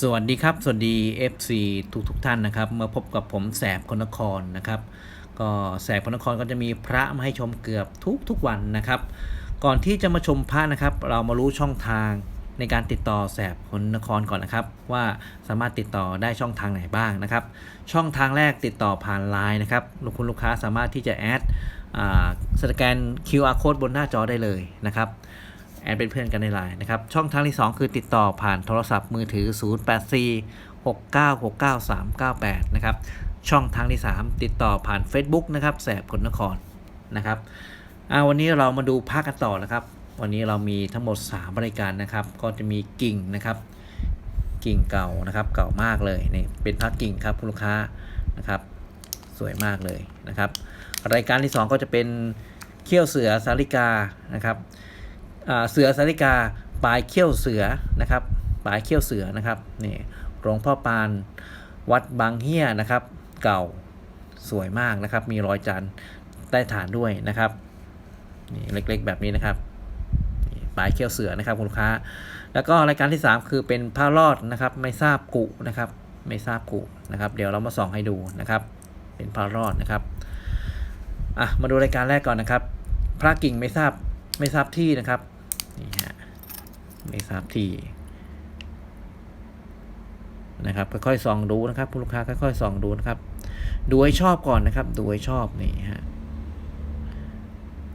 สวัสดีครับ สวัสดี FC ทุกทุกท่านนะครับมาพบกับผมแสบคนนครนะครับ ก็แสบคนนครก็จะมีพระมาให้ชมเกือบทุกทุกวันนะครับ ก่อนที่จะมาชมพระนะครับ เรามารู้ช่องทางในการติดต่อแสบคนนครก่อนนะครับ ว่าสามารถติดต่อได้ช่องทางไหนบ้างนะครับ ช่องทางแรกติดต่อผ่านไลน์นะครับลูกคุณลูกค้าสามารถที่จะแอดอ่าสแกน QR code บนหน้าจอได้เลยนะครับ แอดเป็นเพื่อนกันในไลน์นะครับช่องทางที่ 2 คือติดต่อผ่านโทรศัพท์มือถือ 084 6969 398 นะครับช่องทางที่ 3 ติดต่อผ่าน Facebook นะครับแสบผลนครนะครับอ่าวันนี้เรามาดูภาคกันต่อนะครับ วันนี้เรามีทั้งหมด 3 บริการนะครับ ก็จะมีกิ่งนะครับ กิ่งเก่านะครับ เก่ามากเลยนี่เป็นพักกิ่งครับคุณลูกค้านะครับสวยมากเลยนะครับ รายการที่ 2 ก็จะเป็นเขี้ยวเสือสาลิกานะครับ เสือสาริกาปลายเขี้ยวเสือนะครับปลายเขี้ยวเสือนะครับนี่หลวงพ่อปานวัดบางเฮียนะครับ เก่าสวยมากนะครับ มีรอยจันใต้ฐานด้วยนะครับนี่เล็กๆแบบนี้นะครับปลายเขี้ยวเสือนะครับคุณลูกค้า แล้วก็รายการที่ 3 คือเป็นผ้ารอดนะครับ ไม่ทราบกุนะครับ ไม่ทราบกุนะครับ เดี๋ยวเรามาส่องให้ดูนะครับ เป็นผ้ารอดนะครับอะมาดูรายการแรกก่อนนะครับ พระกิ่งไม่ทราบไม่ทราบที่นะครับ นี่ฮะไม่ทราบที่นะครับค่อยๆส่องดูนะครับผู้ลูกค้าค่อยๆส่องดูนะครับ ดูให้ชอบก่อนนะครับ ดูให้ชอบนี่ฮะ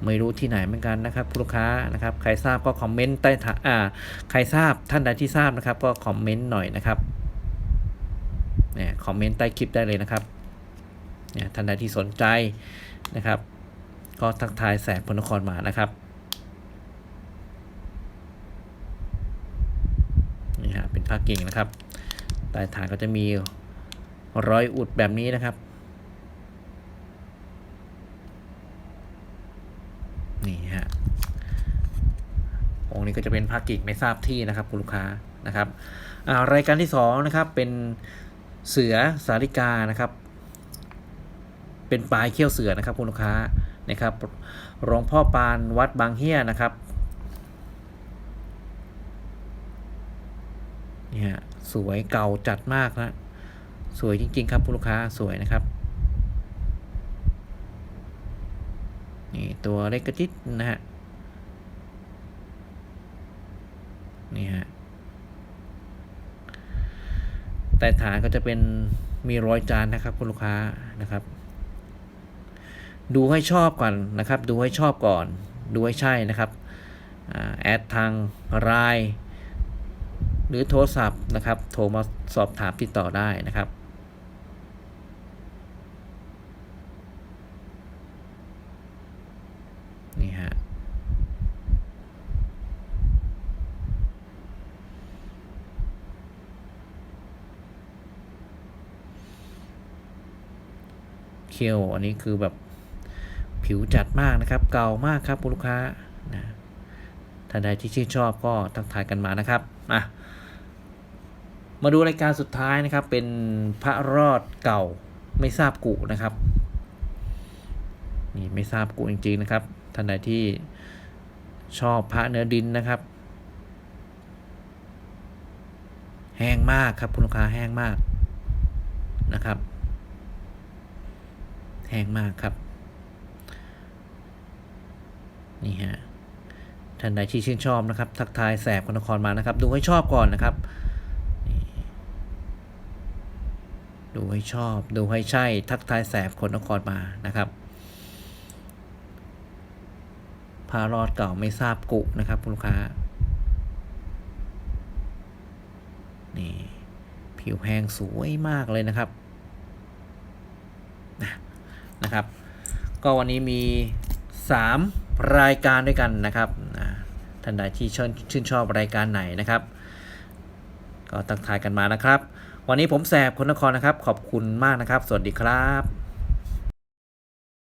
ไม่รู้ที่ไหนเหมือนกันนะครับผู้ลูกค้านะครับ ใครทราบก็คอมเมนต์ใต้ถาอ่าใครทราบท่านใดที่ทราบนะครับ ก็คอมเมนต์หน่อยนะครับเนี่ยคอมเมนต์ใต้คลิปได้เลยนะครับเนี่ยท่านใดที่สนใจนะครับ ก็ทักทายแสบพลนครมานะครับ นี่ฮะเป็นผ้ากิ่งนะครับใต้ฐานก็จะมีรอยอุดแบบนี้นะครับ นี่ฮะองค์นี้ก็จะเป็นผ้ากิ่งไม่ทราบที่นะครับคุณลูกค้านะครับอ่ารายการที่สองนะครับเป็นเสือสาริกานะครับ เป็นปลายเขี้ยวเสือนะครับคุณลูกค้านะครับหลวงพ่อปานวัดบางเฮียนะครับ เนี่ยสวยเก่าจัดมากนะสวยจริง ๆ ครับคุณลูกค้าสวยนะครับนี่ตัวเล็กกระจิตนะฮะนี่ฮะแต่ฐานก็จะเป็นมีรอยจานนะครับคุณลูกค้านะครับ ดูให้ชอบก่อนนะครับ ดูให้ชอบก่อน ดูให้ใช่นะครับอแอดทางไลน์ หรือโทรศัพท์นะครับ โทรมาสอบถามติดต่อได้นะครับนี่ฮะเคียวอันนี้คือแบบผิวจัดมากนะครับ เก่ามากครับคุณลูกค้านะ ท่านใดที่ชื่นชอบก็ทักทายกันมานะครับอะมาดูรายการสุดท้ายนะครับ เป็นพระรอดเก่าไม่ทราบกุนะครับนี่ไม่ทราบกุจริงๆนะครับ ท่านใดที่ชอบพระเนื้อดินนะครับ แห้งมากครับคุณลูกค้าแห้งมากนะครับ แห้งมากครับ นี่ฮะ ท่านใดที่ชื่นชอบนะครับ ทักทายแสบคนนครมานะครับ ดูให้ชอบก่อนนะครับ ดูให้ชอบ ดูให้ใช่ ทักทายแสบคนนครมานะครับพารอดเก่าไม่ทราบกุนะครับคุณลูกค้า นี่ผิวแห้งสวยมากเลยนะครับนะครับ ก็วันนี้มี 3 รายการด้วยกันนะครับ ท่านใดที่ชื่นชื่นชอบรายการไหนนะครับ ก็ตักทายกันมานะครับ วันนี้ผมแสบคนนครนะครับ ขอบคุณมากนะครับ สวัสดีครับ